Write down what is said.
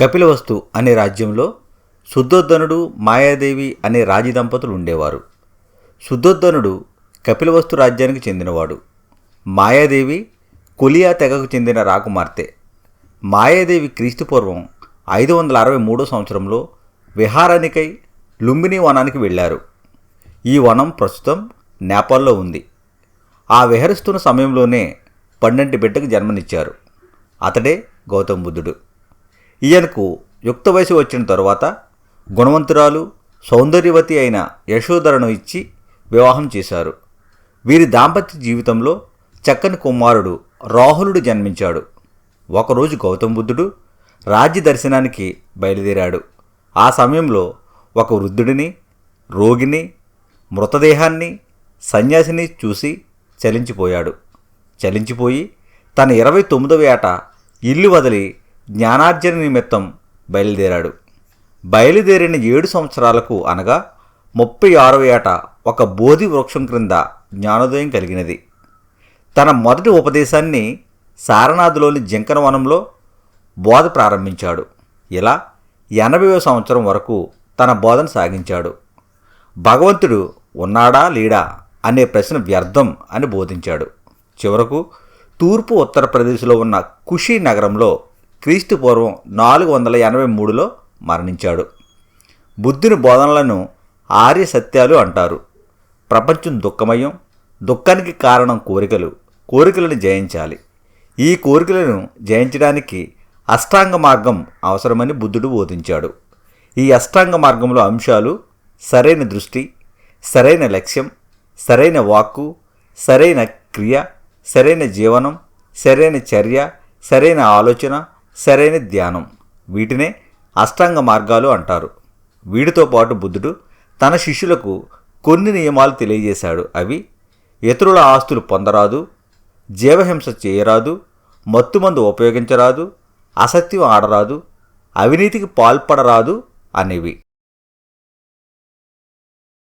కపిలవస్తు అనే రాజ్యంలో శుద్ధోద్ధనుడు మాయాదేవి అనే రాజీ దంపతులు ఉండేవారు. శుద్ధోద్ధనుడు కపిలవస్తు రాజ్యానికి చెందినవాడు. మాయాదేవి కొలియా తెగకు చెందిన రాకుమార్తె. మాయాదేవి క్రీస్తుపూర్వం ఐదు వందల అరవై మూడో సంవత్సరంలో విహారానికై లుంబిని వనానికి వెళ్ళారు. ఈ వనం ప్రస్తుతం నేపాల్లో ఉంది. ఆ విహరిస్తున్న సమయంలోనే పండంటి బిడ్డకు జన్మనిచ్చారు. అతడే గౌతమ బుద్ధుడు. ఈయనకు యుక్త వయసు వచ్చిన తరువాత గుణవంతురాలు సౌందర్యవతి అయిన యశోధరను ఇచ్చి వివాహం చేశారు. వీరి దాంపత్య జీవితంలో చక్కని కుమారుడు రాహులుడు జన్మించాడు. ఒకరోజు గౌతమ బుద్ధుడు రాజ్య దర్శనానికి బయలుదేరాడు. ఆ సమయంలో ఒక వృద్ధుడిని రోగిని మృతదేహాన్ని సన్యాసిని చూసి చలించిపోయాడు. చలించిపోయి తన ఇరవై తొమ్మిదవ ఏట ఇల్లు వదిలి జ్ఞానార్జన నిమిత్తం బయలుదేరాడు. బయలుదేరిన ఏడు సంవత్సరాలకు అనగా ముప్పై ఆరవ ఏట ఒక బోధి వృక్షం క్రింద జ్ఞానోదయం కలిగినది. తన మొదటి ఉపదేశాన్ని సారనాథ్లోని జింకన వనంలో బోధ ప్రారంభించాడు. ఇలా ఎనభైవ సంవత్సరం వరకు తన బోధన సాగించాడు. భగవంతుడు ఉన్నాడా లేడా అనే ప్రశ్న వ్యర్థం అని బోధించాడు. చివరకు తూర్పు ఉత్తరప్రదేశ్లో ఉన్న కుషి నగరంలో క్రీస్తు పూర్వం నాలుగు వందల ఎనభై మూడులో మరణించాడు. బుద్ధుని బోధనలను ఆర్య సత్యాలు అంటారు. ప్రపంచం దుఃఖమయం దుఃఖానికి కారణం కోరికలు కోరికలను జయించాలి. ఈ కోరికలను జయించడానికి అష్టాంగ మార్గం అవసరమని బుద్ధుడు బోధించాడు. ఈ అష్టాంగ మార్గంలో అంశాలు సరైన దృష్టి సరైన లక్ష్యం సరైన వాక్కు సరైన క్రియ సరైన జీవనం సరైన చర్య సరైన ఆలోచన సరైన ధ్యానం. వీటినే అష్టాంగ మార్గాలు అంటారు. వీటితో పాటు బుద్ధుడు తన శిష్యులకు కొన్ని నియమాలు తెలియజేశాడు. అవి ఇతరుల ఆస్తులు పొందరాదు జీవహింస చేయరాదు మత్తుమందు ఉపయోగించరాదు అసత్యం ఆడరాదు అవినీతికి పాల్పడరాదు అనేవి.